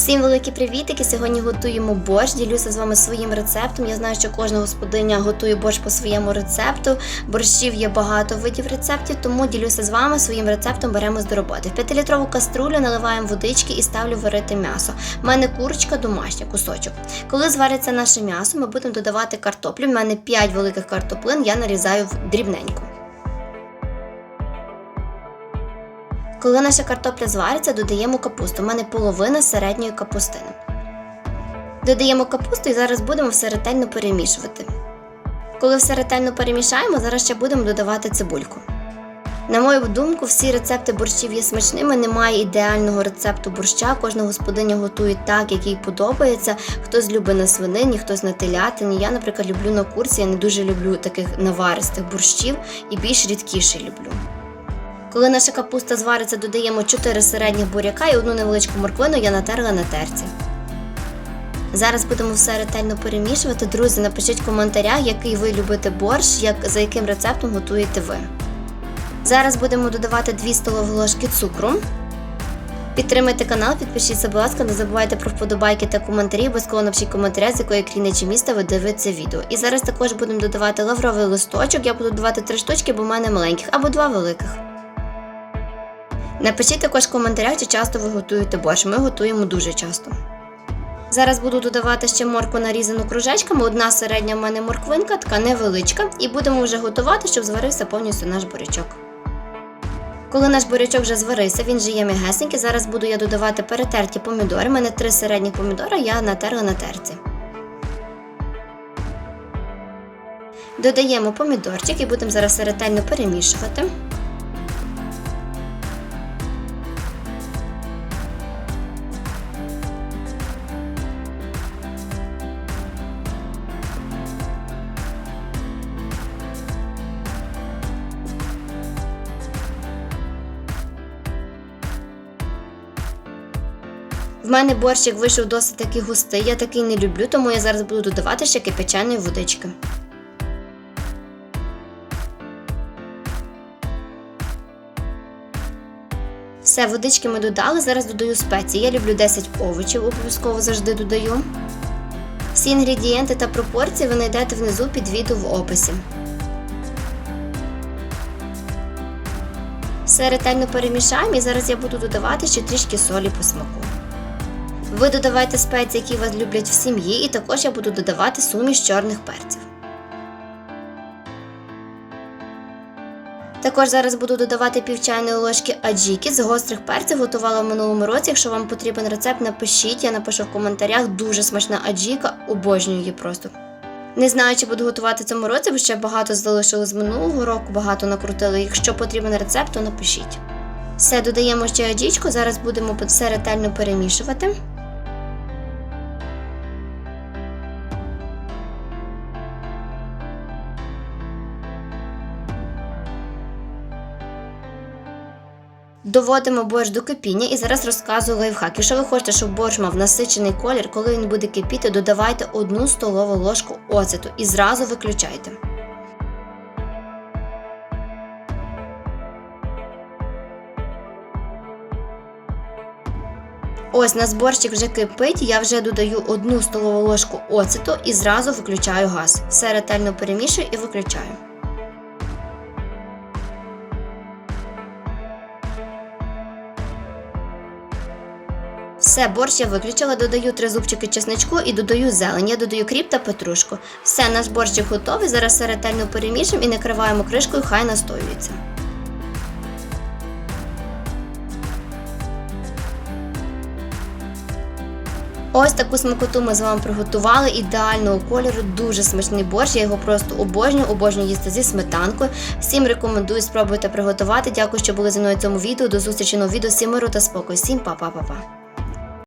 Всім великі привітики! Сьогодні готуємо борщ. Ділюся з вами своїм рецептом. Я знаю, що кожна господиня готує борщ по своєму рецепту. Борщів є багато видів рецептів, тому ділюся з вами своїм рецептом. Беремось до роботи. В 5-літрову каструлю наливаємо водички і ставлю варити м'ясо. У мене курочка домашня, кусочок. Коли звариться наше м'ясо, ми будемо додавати картоплю. У мене 5 великих картоплин, я нарізаю дрібненько. Коли наша картопля звариться, додаємо капусту. У мене половина середньої капустини. Додаємо капусту і зараз будемо все ретельно перемішувати. Коли все ретельно перемішаємо, зараз ще будемо додавати цибульку. На мою думку, всі рецепти борщів є смачними, немає ідеального рецепту борща. Кожна господиня готує так, як їй подобається. Хтось любить на свинині, хтось на телятині. Я, наприклад, люблю на курці, я не дуже люблю таких наваристих борщів і більш рідкіше люблю. Коли наша капуста звариться, додаємо 4 середніх буряка і одну невеличку морквину я натерла на терці. Зараз будемо все ретельно перемішувати. Друзі, напишіть в коментарях, який ви любите борщ, як, за яким рецептом готуєте ви. Зараз будемо додавати 2 столові ложки цукру. Підтримайте канал, підпишіться, будь ласка, не забувайте про вподобайки та коментарі, обов'язково напишіть коментаря, з якої країни чи міста ви дивитеся відео. І зараз також будемо додавати лавровий листочок. Я буду додавати 3 штучки, бо в мене маленьких, або 2 великих. Напишіть також в коментарях, чи часто ви готуєте борщ. Ми готуємо дуже часто. Зараз буду додавати ще морку нарізану кружечками. Одна середня в мене морквинка, така невеличка, і будемо вже готувати, щоб зварився повністю наш бурячок. Коли наш бурячок вже зварився, він вже є м'ягесенький. Зараз буду я додавати перетерті помідори. У мене три середні помідори, я натерла на терці. Додаємо помідорчик і будемо зараз ретельно перемішувати. В мене борщик вийшов досить таки густий, я такий не люблю, тому я зараз буду додавати ще кипяченої водички. Все, водички ми додали, зараз додаю спеції. Я люблю 10 овочів, обов'язково завжди додаю. Всі інгредієнти та пропорції ви знайдете внизу під відео в описі. Все ретельно перемішаємо і зараз я буду додавати ще трішки солі по смаку. Ви додавайте спеції, які вас люблять в сім'ї, і також я буду додавати суміш чорних перців. Також зараз буду додавати пів чайної ложки аджіки з гострих перців. Готувала в минулому році. Якщо вам потрібен рецепт, напишіть, я напишу в коментарях. Дуже смачна аджіка, обожнюю її просто. Не знаю, чи буду готувати цьому році, бо ще багато залишилось з минулого року, багато накрутили. Якщо потрібен рецепт, то напишіть. Все, додаємо ще аджічку, зараз будемо все ретельно перемішувати. Доводимо борщ до кипіння і зараз розказую лайфхак. Якщо ви хочете, щоб борщ мав насичений колір, коли він буде кипіти, додавайте одну столову ложку оцету і зразу виключайте. Ось наш борщик вже кипить, я вже додаю одну столову ложку оцету і зразу виключаю газ. Все ретельно перемішую і виключаю. Все, борщ я виключила, додаю три зубчики чесничку і додаю зелень. Я додаю кріп та петрушку. Все, наш борщик готовий. Зараз все ретельно перемішуємо і накриваємо кришкою, хай настоюється. Ось таку смакоту ми з вами приготували. Ідеального кольору, дуже смачний борщ. Я його просто обожнюю, обожнюю їсти зі сметанкою. Всім рекомендую спробуйте приготувати. Дякую, що були зі мною в цьому відео. До зустрічі на відео. Всім миру та спокою. Всім па-па-па-па.